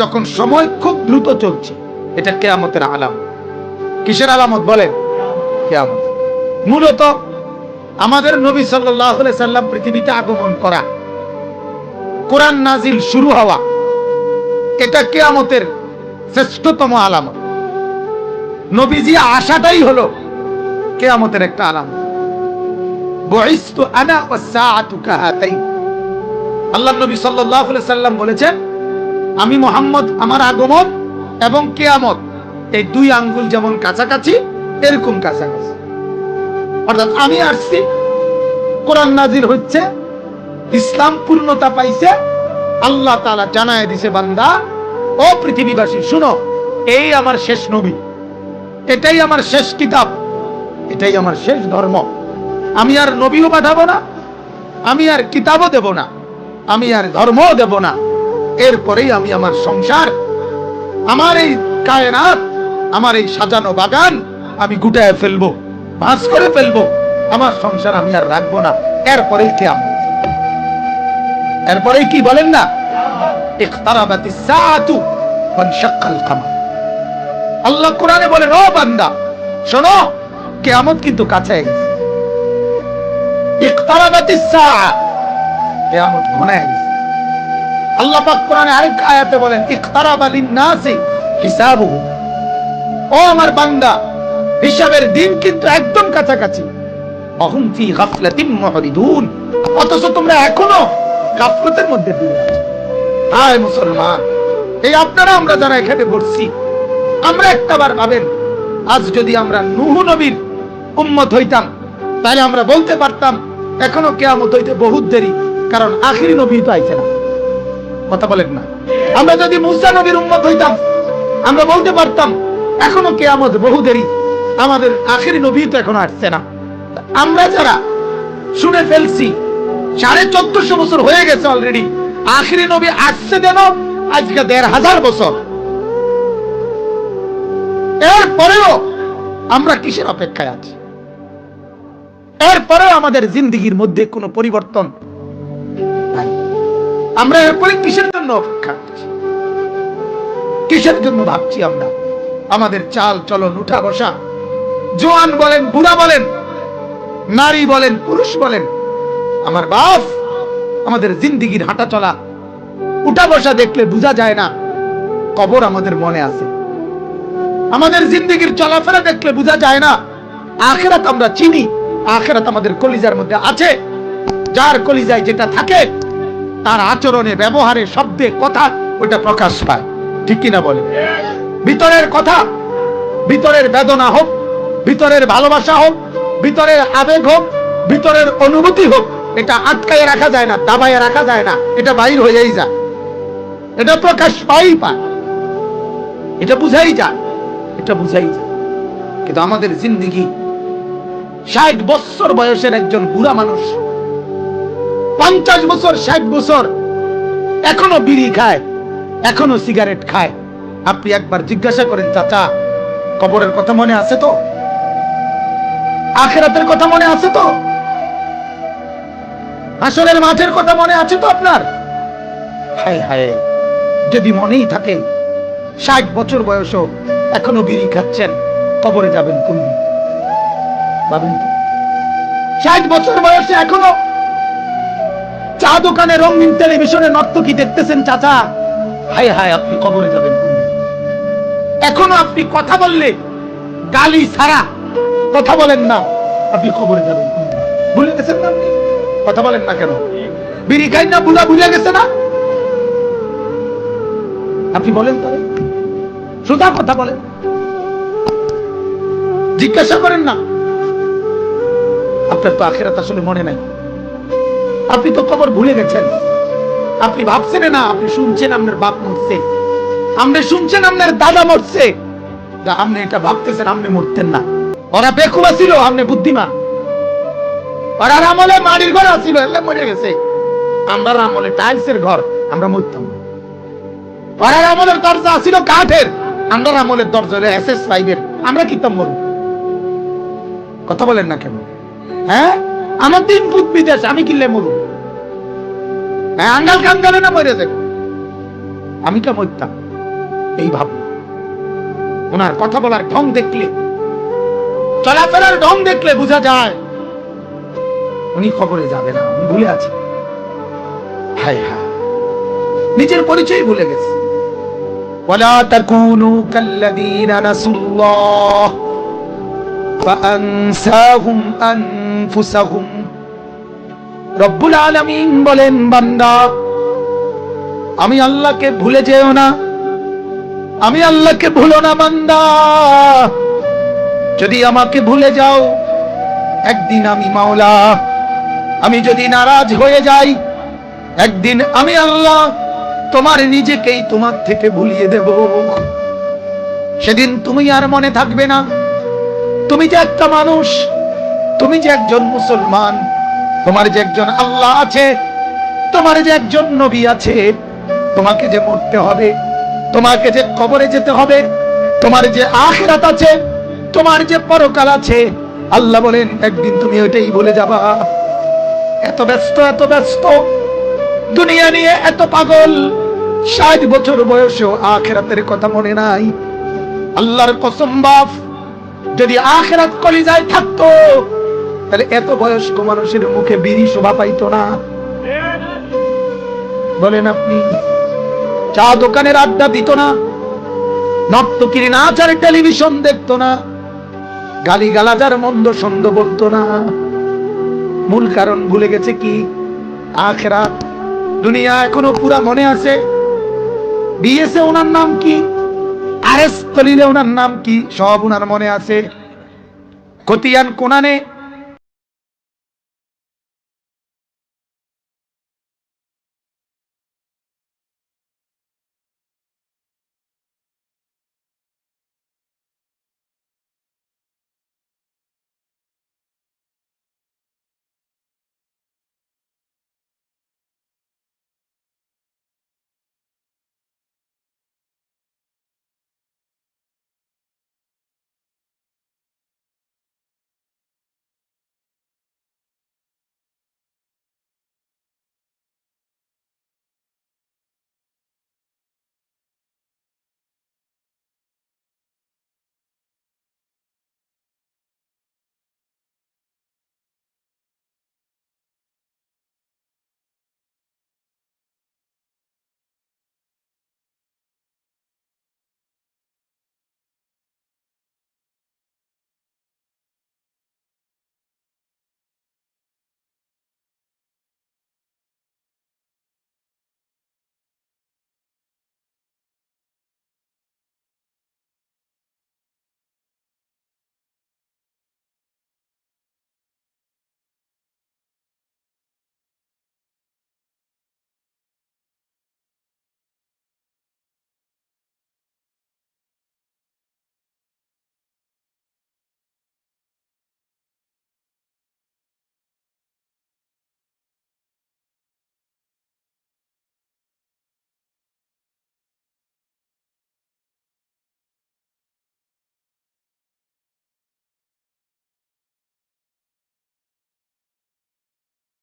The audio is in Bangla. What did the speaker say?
যখন সময় খুব দ্রুত চলছে, এটা কেয়ামতের আলাম। কিসের আলামত বলেন? কেয়ামত। মূলত আমাদের নবী সাল্লাহ সাল্লাম পৃথিবীতে আগমন করা, কোরআন নাজিল শুরু হওয়া, এটা কেয়ামতের শ্রেষ্ঠতম আলামত। নবীজি আশাটাই হলো কেয়ামতের একটা আলামত। আনা আল্লাহ নবী আলাইহি সাল্লাম বলেছেন আমি মোহাম্মদ, আমার আগমন এবং কেয়ামত। এই দুই আঙ্গুল যেমন কাছাকাছি, এরকম কাছাকাছি। অর্থাৎ আমি আসছি, কোরআন নাজির হচ্ছে, ইসলাম পূর্ণতা পাইছে, আল্লাহ তালা জানায় দিছে, বান্দা, ও পৃথিবীবাসী, শুনো, এই আমার শেষ নবী। এটাই আমার শেষ কিতাব, এটাই আমার শেষ ধর্ম। আমি আর নবীও পাঠাবো না, আমি আর কিতাবও দেব না, আমি আর ধর্মও দেব না। এরপরেই আমি আমার সংসার, আমার এই কায়নাত, আমার এই সাজানো বাগান আমি গুটায় ফেলব ভাস করে ফেলব। আমার সংসার আমি আর রাখব না। এরপরেই কেয়াম। এরপরেই কি বলেন না? আল্লাহ কোরআনে বলেন ও বান্দা, শোনো, কেয়ামত কিন্তু কাছে গেছে ইকতারাবাতিস সাআ কিয়ামত ঘনায় গেছে আল্লাহ পাক কোরআনে আরেক আয়াতে বলেন, ইকতারাবা লিন-নাসি হিসাবুহু। ও আমার বান্দা, হিসাবের দিন কিন্তু একদম কাছাকাছি। অহুম ফি গাফলাতিন মুহরিদুন। অথচ তোমরা এখনও গাফলতের মধ্যে ডুবে আছো। হায় মুসলমান, এই আপনারা আমরা যারা এখানে বসছি, আমরা একটাবার ভাবেন, আজ যদি আমরা নুহ নবীর উম্মত হইতাম, তাহলে আমরা বলতে পারতাম, এখনও কেয়ামত হইতে বহুত দেরি, কারণ আখিরি নবী তো আইছে না। কথা বলেন না। আমরা যদি মুসা নবীর উম্মত হইতাম, আমরা বলতে পারতাম, এখনও কেয়ামত বহু দেরি। আমাদের আখিরি নবী তো এখনও আসছে না। আমরা যারা শুনে ফেলছি, সাড়ে চোদ্দশো বছর হয়ে গেছে অলরেডি আখিরি নবী আসছে যেন আজকে দেড় হাজার বছর। এরপরেও আমরা কিসের অপেক্ষায় আছি? এরপরেও আমাদের জিন্দিগির মধ্যে কোনো পরিবর্তন আমরা এরপরে কিসের জন্য অপেক্ষা করছি? কিসের জন্য ভাবছি আমরা? আমাদের চাল, চলন, উঠা বসা। জোয়ান বলেন, বুড়া বলেন, নারী বলেন, পুরুষ বলেন, আমার বাপ, আমাদের জিন্দিগির হাঁটা চলা, উঠা বসা দেখলে বোঝা যায় না, কবর আমাদের মনে আছে। আমাদের জিন্দগির চলাফেরা দেখলে বোঝা যায় না, আখেরাত আমরা চিনি, আখেরাত আমাদের কলিজার মধ্যে আছে, যার কলিজায় যেটা থাকে তার আচরণে, ব্যবহারে, শব্দে কথা ওটা প্রকাশ পায়। ঠিক কিনা বলে ভিতরের কথা, ভিতরের বেদনা হোক, ভিতরের ভালোবাসা হোক, ভিতরের আবেগ হোক, ভিতরের অনুভূতি হোক, এটা আটকায় রাখা যায় না, দাবায় রাখা যায় না, এটা বাইর হয়েই যায়। এটা প্রকাশ পাই পায়। এটা বুঝাই যায়। এটা বুঝাই যায়। কিন্তু আমাদের জিন্দিগি ষাট বছর বয়সের একজন বুড়া মানুষ পঞ্চাশ বছর, ষাট বছর, এখনও বিড়ি খায়, এখনও সিগারেট খায়। আপনি একবার জিজ্ঞাসা করেন, চাচা, কবরের কথা মনে আছে তো? আখেরাতের কথা মনে আছে তো? আসলের মাঠের কথা মনে আছে তো আপনার? হায় হায়, যদি মনেই থাকে, ষাট বছর বয়সও এখনও বিড়ি খাচ্ছেন, কবরে যাবেন কোন ষাট বছর বয়সে এখনও চা দোকানে রঙিন টেলিভিশনে নর্তকী দেখতেছেন চাচা। হায় হায়, আপনি কবরে যাবেন এখনও আপনি কথা বললে গালি ছাড়া কথা বলেন না। আপনি কবরে যাবেন ভুলে গেছেন না কথা বলেন না কেন? বিড়ি খাই না, বুড়া ভুলে গেছে না? আপনি বলেন তাহলে। সোজা কথা বলেন। জিজ্ঞাসা করেন না। আপনার তো আখেরাত আসলে মনে নাই। আপনি তো খবর ভুলে গেছেন। আপনি ভাবছেন না, আপনি শুনছেন আপনার বাপ মরছে। আপনি শুনছেন আপনার দাদা মরছে। আপনি এটা ভাবতেছেন, আপনি মরতেন না। ওরা বেকুবা ছিল, আপনি বুদ্ধিমান। ওরা আমলে মাটির ঘর আসছিল এলে মরে গেছে। আমরা আমলে টাইলসের ঘর, আমরা মরতাম। আমলের দরজা ছিল কাঠের। আমরা আমলের দরজা এস এস ফাইভের আমরা কিতাম মরু কথা বলেন না কেন? হ্যাঁ? আমার দিন ভূত বিদেশ আমি কিনলে মরু হ্যাঁ আঙ্গাল কাঙ্গালে না মরে যাবো আমি কে মরতাম এই ভাব ওনার কথা বলার ঢং দেখলে চলাফেরার ঢং দেখলে বোঝা যায় উনি খবরে যাবে না উনি ভুলে আছে হায় হায় নিজের পরিচয় ভুলে গেছে ولا تكونوا كالذين نسوا الله فأنساهم আনফুসাহুম রব্বুল আলামিন বলেন, বান্দা, আমি আল্লাহকে ভুলে যেও না। আমি আল্লাহকে ভুলো না, বান্দা। যদি আমাকে ভুলে যাও, একদিন আমি মাওলা, আমি যদি নারাজ হয়ে যাই, একদিন আমি আল্লাহ তোমার নিজেকেই তোমার থেকে ভুলিয়ে দেব। সেদিন তুমি আর মনে থাকবে না। তুমি যে একটা মানুষ তুমি যে একজন মুসলমান, তোমার যে একজন আল্লাহ আছে, তোমার যে একজন নবী আছে, তোমাকে যে মরতে হবে, তোমাকে যে কবরে যেতে হবে, তোমার যে আখিরাত আছে, তোমার যে পরকাল আছে, আল্লাহ বলেন, একদিন তুমি ওইটাই বলে যাবা। এত ব্যস্ত এত ব্যস্ত। দুনিয়া নিয়ে এত পাগল। ষাট বছর বয়সেও আখেরাতের কথা মনে নাই। আল্লাহর কসম যদি আখেরাত কলিজায় থাকতো তাহলে এত বয়স্ক মানুষের মুখে বিড়ি শোভা পাইতো না। বলেন আপনি, চা দোকানের আড্ডা দিত না, নর্তকিরি নাচার টেলিভিশন দেখতো না গালি গালাজার মন্দ সন্দ বলতো না। মূল কারণ ভুলে গেছে কি? আখেরাত দুনিয়া এখনও পুরা মনে আছে। বিএসএ ওনার নাম কি? আর এস কলিলে ওনার নাম কি? সব ওনার মনে আছে। কতিয়ান কোনানে